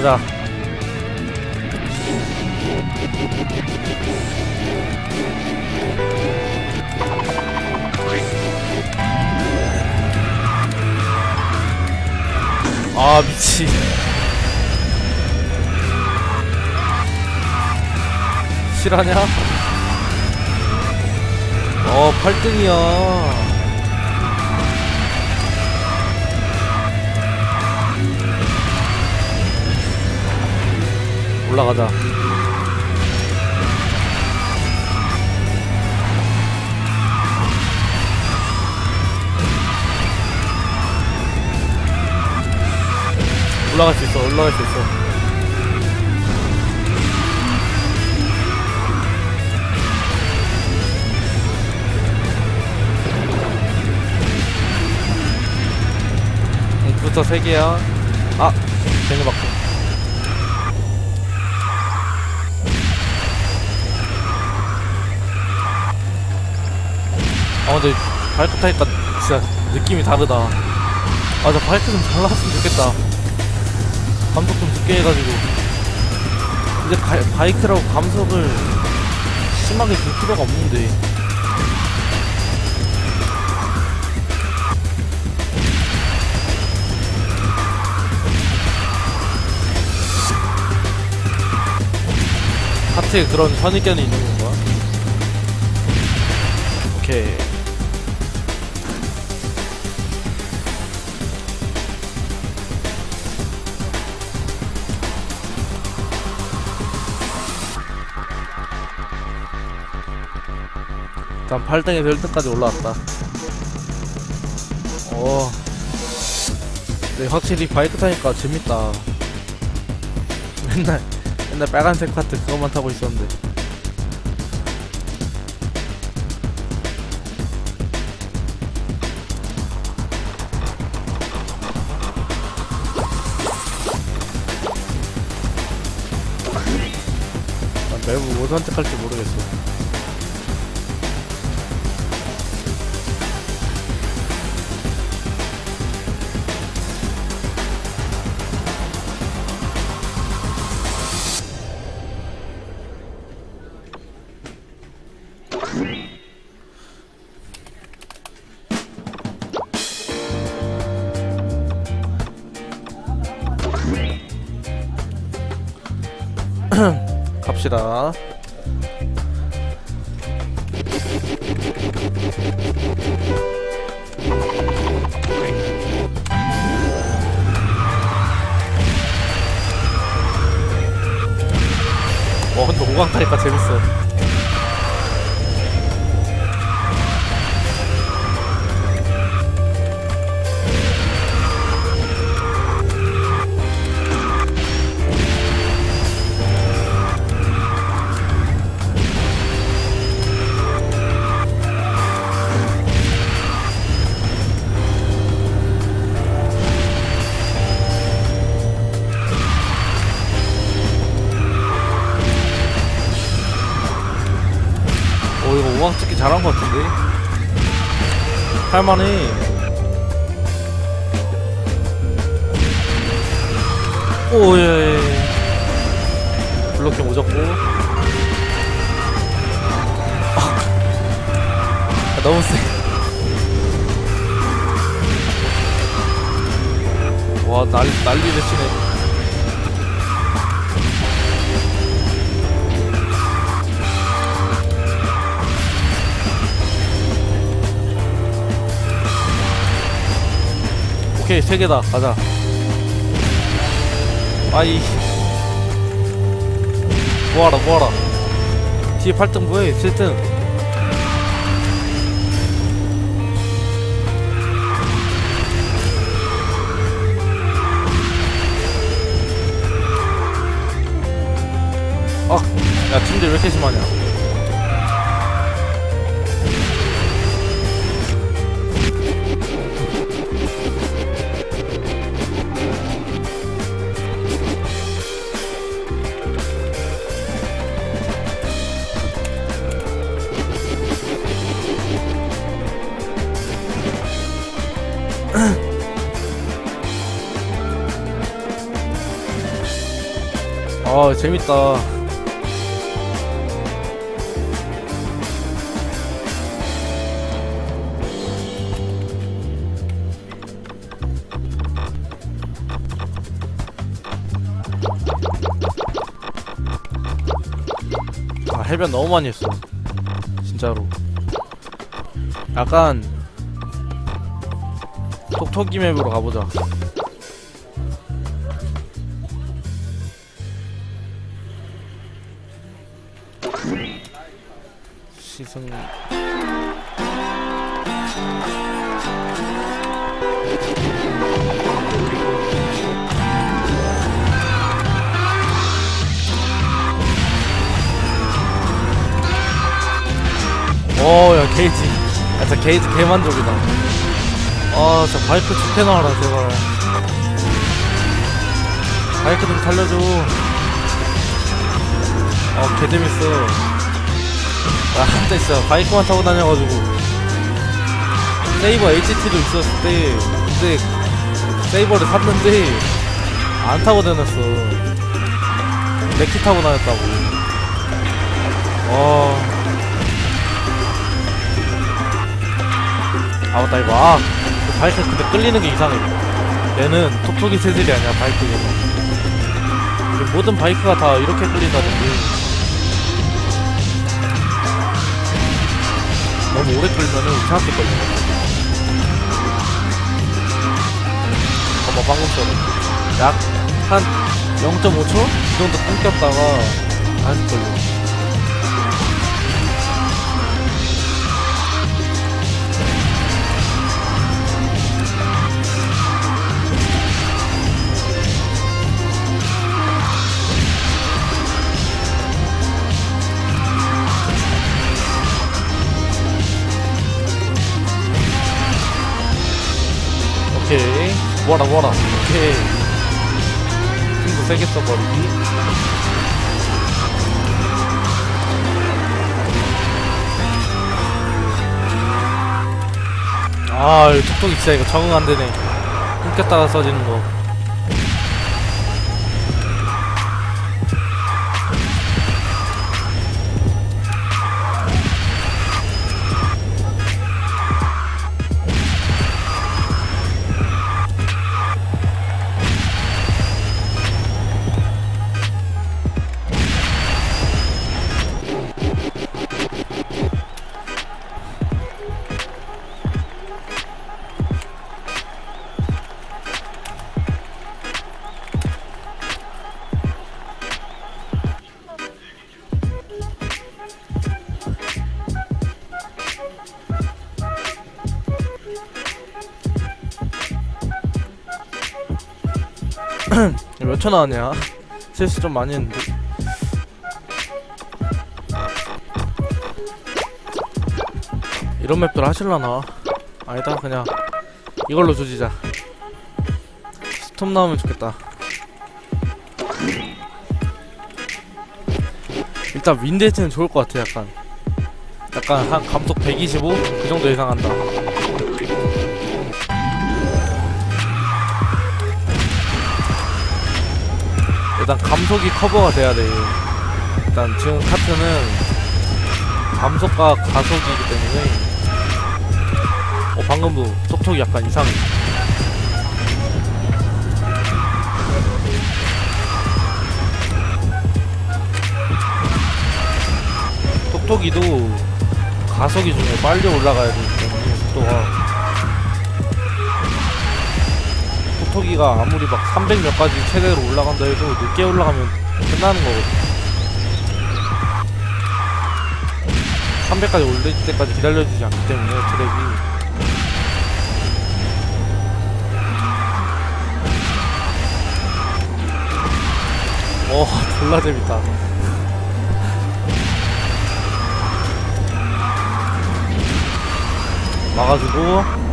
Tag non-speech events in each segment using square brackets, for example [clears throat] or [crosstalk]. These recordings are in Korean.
가자. 아 미치. 실화냐? 어 8등이야. 올라가자. 올라갈 수 있어, 올라갈 수 있어. 부터 3개야. 아, 괜히 바꿔. 아 근데 바이크 타니까 진짜 느낌이 다르다. 아나 바이크 좀 잘 나왔으면 좋겠다. 감속 좀 늦게 해가지고. 이제 가, 바이크라고 감속을 심하게 줄 필요가 없는데. 하트에 그런 선입견이 있는 건가? 오케이 일단 8등에서 1등까지 올라왔다. 어. 근데 확실히 바이크 타니까 재밌다. 맨날 맨날 빨간색 카트 그것만 타고 있었는데. 난 맵을 뭐 선택할지 모르겠어 갑시다. 할만해. 오예. 예, 예. 블록킹 오졌고. 아, 너무 세. 와 난리 난리를 치네. 오케이 세 개다. 가자. 아이. 뭐하라 뭐하라 뒤에 8등 뭐해 7등. 아야 팀들 왜 이렇게 심하냐 아 재밌다. 아 해변 너무 많이 했어. 진짜로. 약간 톡톡이 맵으로 가보자 오야 게이지 야 진짜 게이지 개만족이다. 아 진짜 바이크 좋게 나와라 제발. 바이크 좀 살려줘. 어 개재밌어. 나 한때 진짜 바이크만 타고 다녀가지고. 세이버 HT도 있었을 때 그때 세이버를 샀는데 안 타고 다녔어. 렉키 타고 다녔다고. 어... 아 맞다 이거. 아그 바이크 근데 끌리는 게 이상해. 얘는 톡톡이 체질이 아니야 바이크는 이게 모든 바이크가 다 이렇게 끌린다던데 너무 오래 끌면은 이상하게 걸려. 봐봐 방금처럼. 약 한 0.5초? 이 정도 끊겼다가 다시 걸려 뭐라 뭐라. 오케이. 힘도 세게 써버리기 아 톡톡이 진짜 이거 적응 안 되네. 끊겼다가 써지는 거 몇초 나왔냐 실수 좀 많이 했는데. 이런 맵들 하실라나? 아니다 그냥 이걸로 조지자. 스톱 나오면 좋겠다. 일단 윈데이트는 좋을 것 같아 약간. 약간 한 감속 125? 그 정도 예상한다 일단 감속이 커버가 돼야 돼 일단 지금 카트는 감속과 가속이기 때문에 어 방금도 톡톡이 약간 이상해. 톡톡이도 가속이 중에 빨리 올라가야 되기 때문에 속도가 톡톡이가 아무리 막 300몇 가지 최대로 올라간다 해도 늦게 올라가면 끝나는 거거든. 300까지 올릴 때까지 기다려주지 않기 때문에 트랙이. 어 [laughs] 졸라 재밌다. 와가지고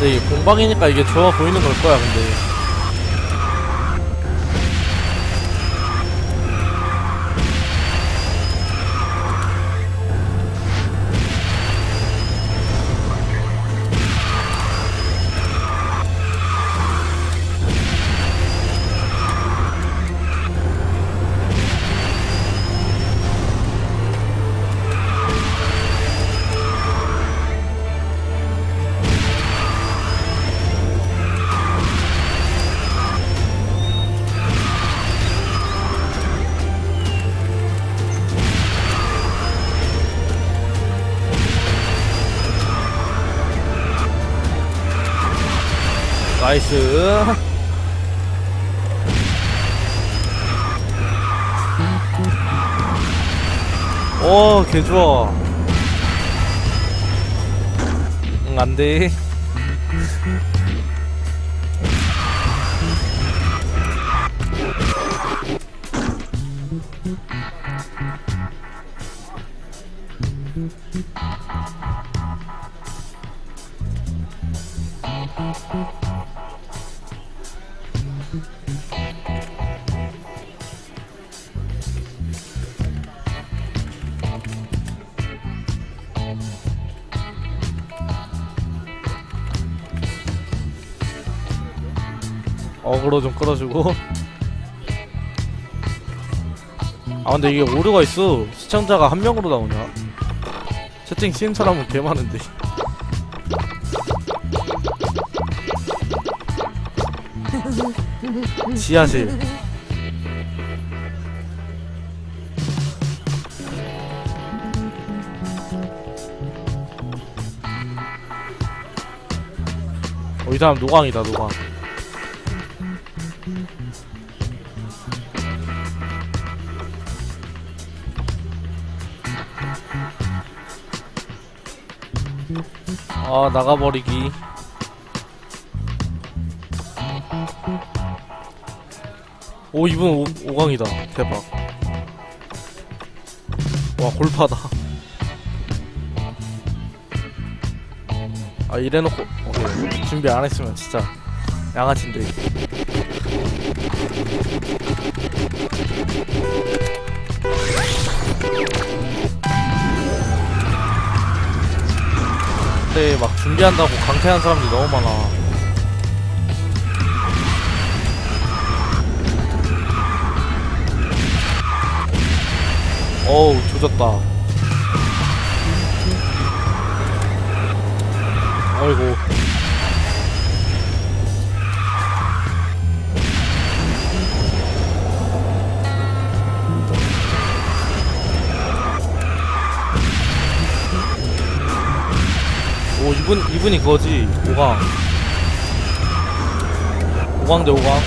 근데 공방이니까 이게 좋아 보이는 걸 거야 근데 나이스. 오, 개 좋아. 응, 안 돼. 어그로 좀 끌어주고. 아, 근데 이게 오류가 있어. 시청자가 한 명으로 나오냐? 채팅 치는 사람은 개 많은데. [laughs] 지하실. 어, 이 사람 노광이다, 노광. 아, 나가버리기. 오, 이분 오, 오광이다. 대박. 와, 골파다. 아, 이래놓고, 오케이. 준비 안 했으면 진짜 양아치인데. 근데 막 준비한다고 강퇴한 사람들이 너무 많아. 어우, 조졌다. 어이구. 이분, 이분이 그거지. 오강. 오강 대 오강.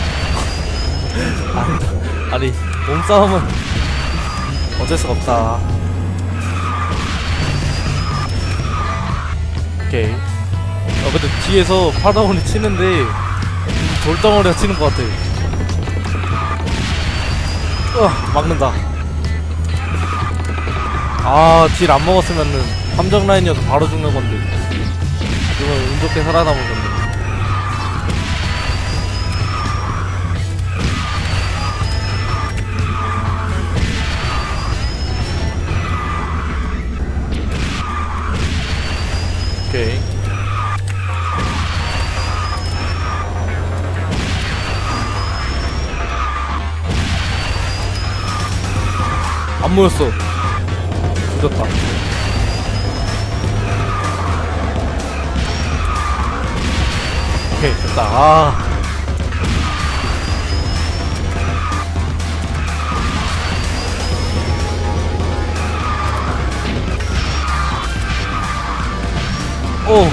[laughs] 아니, 아니, 몸싸움은 어쩔 수가 없다. 오케이. 어, 근데 뒤에서 파다운이 치는데, 돌덩어리가 치는 것 같아. 으아, 막는다. 아, 딜 안 먹었으면은, 함정 라인이어서 바로 죽는 건데. 지금 운 좋게 살아남은 건데. 오케이. 안 모였어. 늦었다. 오케이, 됐다. 아. 오.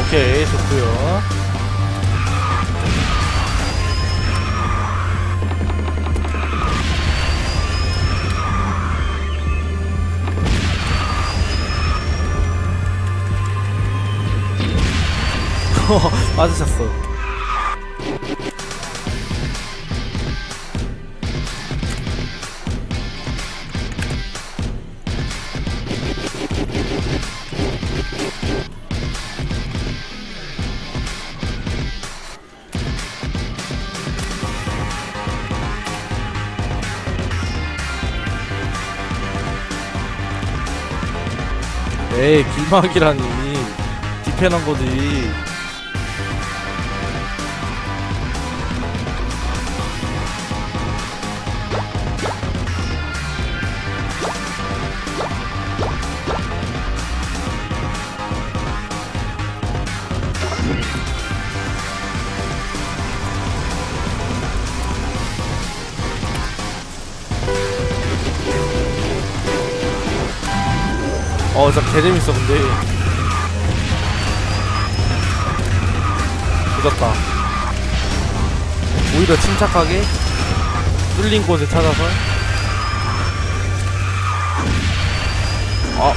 오케이, 좋고요. [laughs] 맞으셨어. 에이, 길막이라니. 디펜한 거지. 개재밌어, 근데. 늦었다. 오히려 침착하게 뚫린 곳을 찾아서 아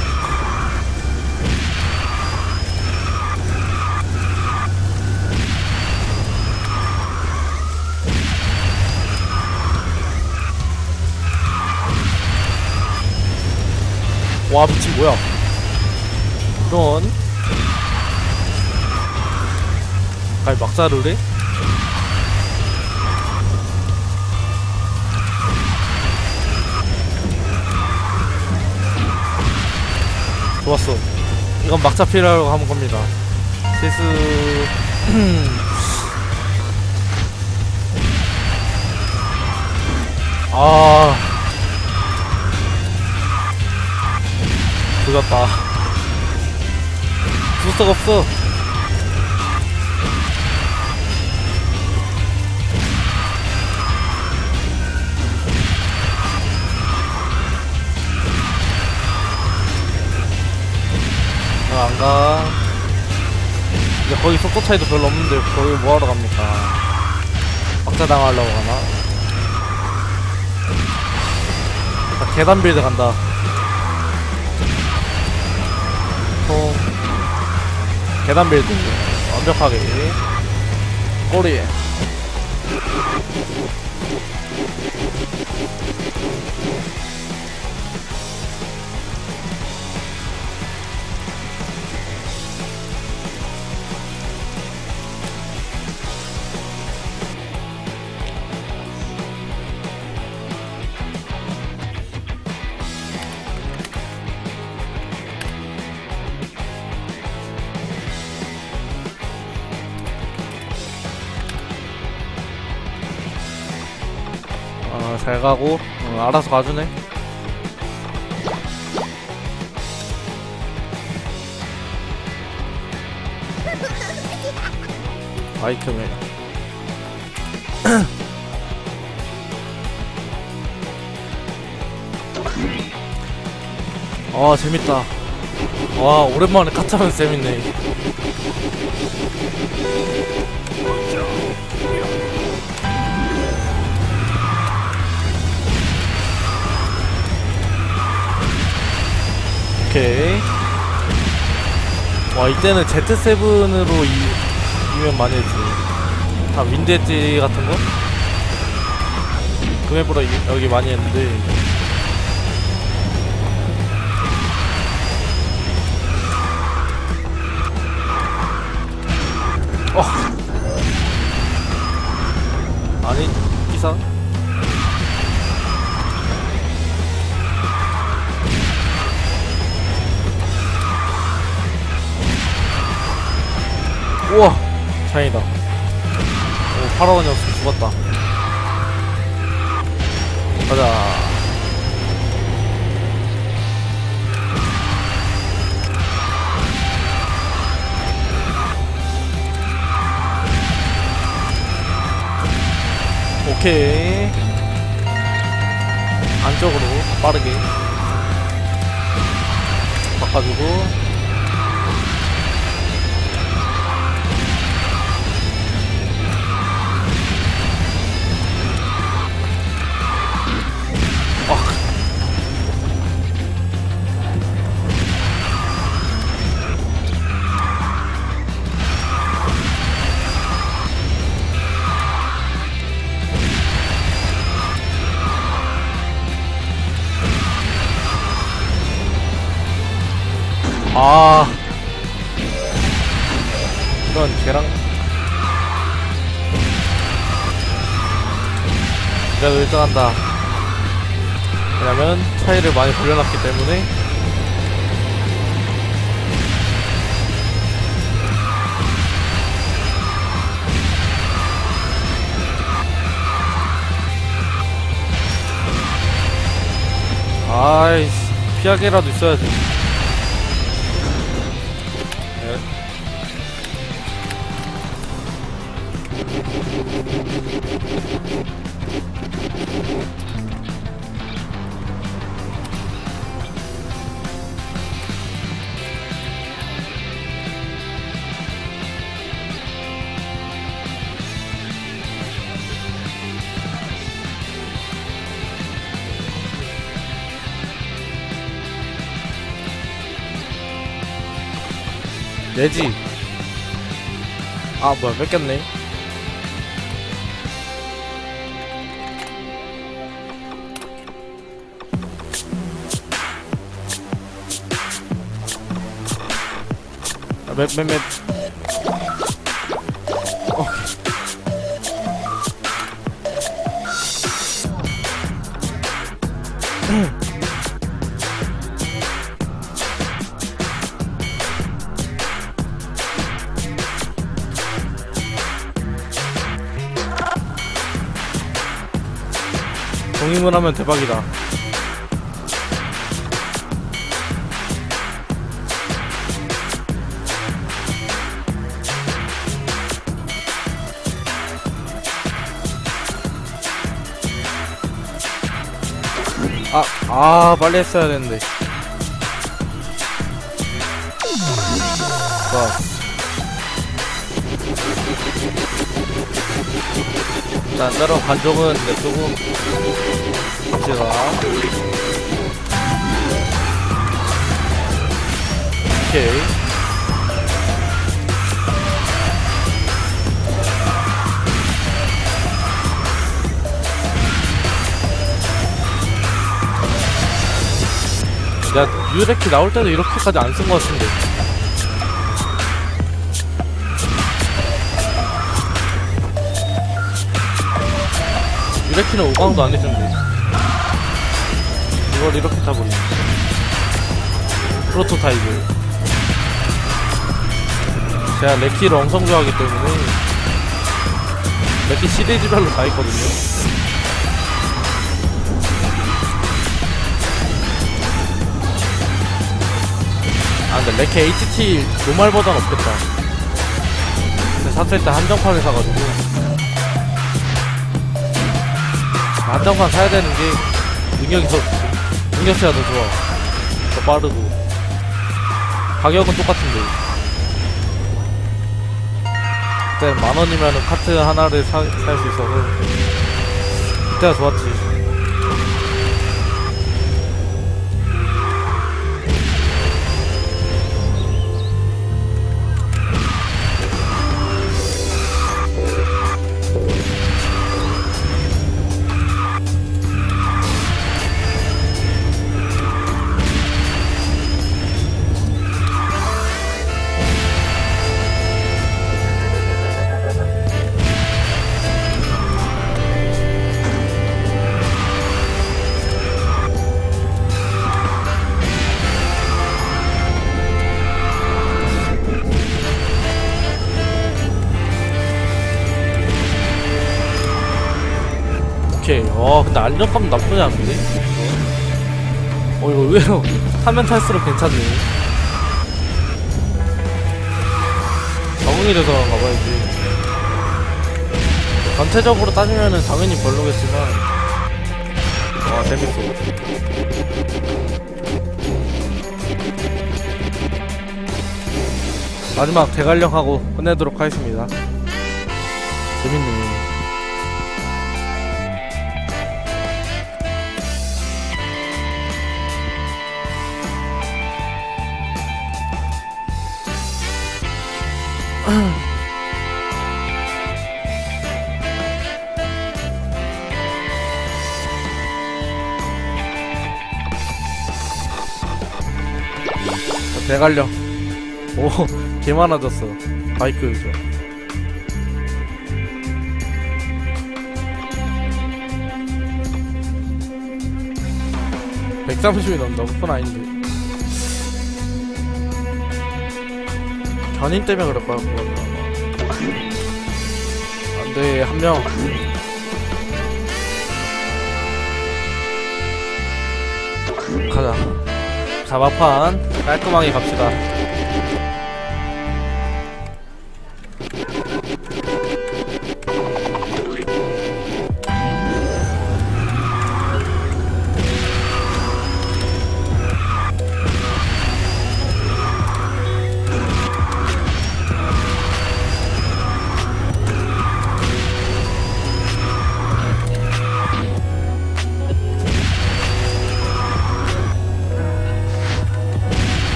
와 미친 뭐야 이런 아니 해? 좋았어. 이건 막자 필요하고 하는 겁니다. 실수. [clears throat] 아. 늦었다 부스터가 없어 아, 안 가. 이제 거기 속도 차이도 별로 없는데 거기 뭐하러 갑니까? 막자 당하려고 가나? 아, 계단 빌드 간다. 통 계단 빌드. 완벽하게. 꼬리에 잘 가고 어, 알아서 가주네. 아이템에 [clears throat] 아 재밌다. 와 오랜만에 카타면 재밌네 와 이때는 Z7으로 이, 이면 많이 했지. 다 윈드 엣지 같은 거? 이- 여기 많이 했는데. 어. 아니 이상 우와 다행이다. 오 파라곤이 없으면 죽었다. 가자. 오케이. 안쪽으로 빠르게. 바꿔주고 아. 이런 계랑. 그래도 1등한다. 왜냐면 차이를 많이 벌려놨기 때문에. 아이씨 피하게라도 있어야지 내지. 아 뭐야 뺏겼네. 맵, 맵, 맵. 동임을 하면 대박이다. 아, 아, 빨리 했어야 되는데. 좋아. 일단, 따로 관종은 냅두고, 제가. 오케이. 유레키 나올 때도 이렇게까지 안 쓴 것 같은데. 유레키는 5강도 안 해준대. 이걸 이렇게 타버리네. 프로토타입을. 제가 레키를 엄청 좋아하기 때문에, 레키 시리즈별로 다 있거든요. 레케 HT 노말 버전 없겠다. 근데 때 한정판을 사가지고. 한정판 사야 되는 게 능력이 더 능력치가 더 좋아. 더 빠르고. 가격은 똑같은데. 그때 만원이면 카트 하나를 살 수 있어서. 그때가 좋았지 오케이. 어, 근데 안정감 나쁘지 않은데? 어, 이거 의외로 타면 탈수록 괜찮네. 적응이 돼서 그런가 봐, 이제. 전체적으로 따지면은 당연히 별로겠지만. 와, 재밌어. 마지막 대관령하고 끝내도록 하겠습니다. 재밌네. 대관령 오, [laughs] 개 많아졌어. 바이크 죠 130이 넘는다. 그건 아닌데. 견인 때문에 그럴 거야, 그거는 아마. 안 돼, 한 명. 가자. 자바판 깔끔하게 갑시다.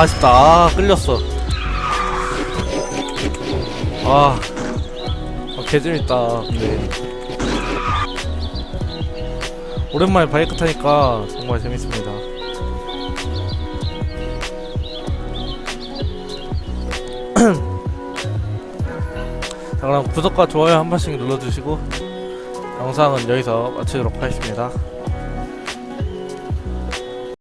아 아쉽다. 아 끌렸어. 아, 아 개재밌다 근데. 오랜만에 바이크 타니까 정말 재밌습니다. [clears throat] 자 그럼 구독과 좋아요 한 번씩 눌러주시고 영상은 여기서 마치도록 하겠습니다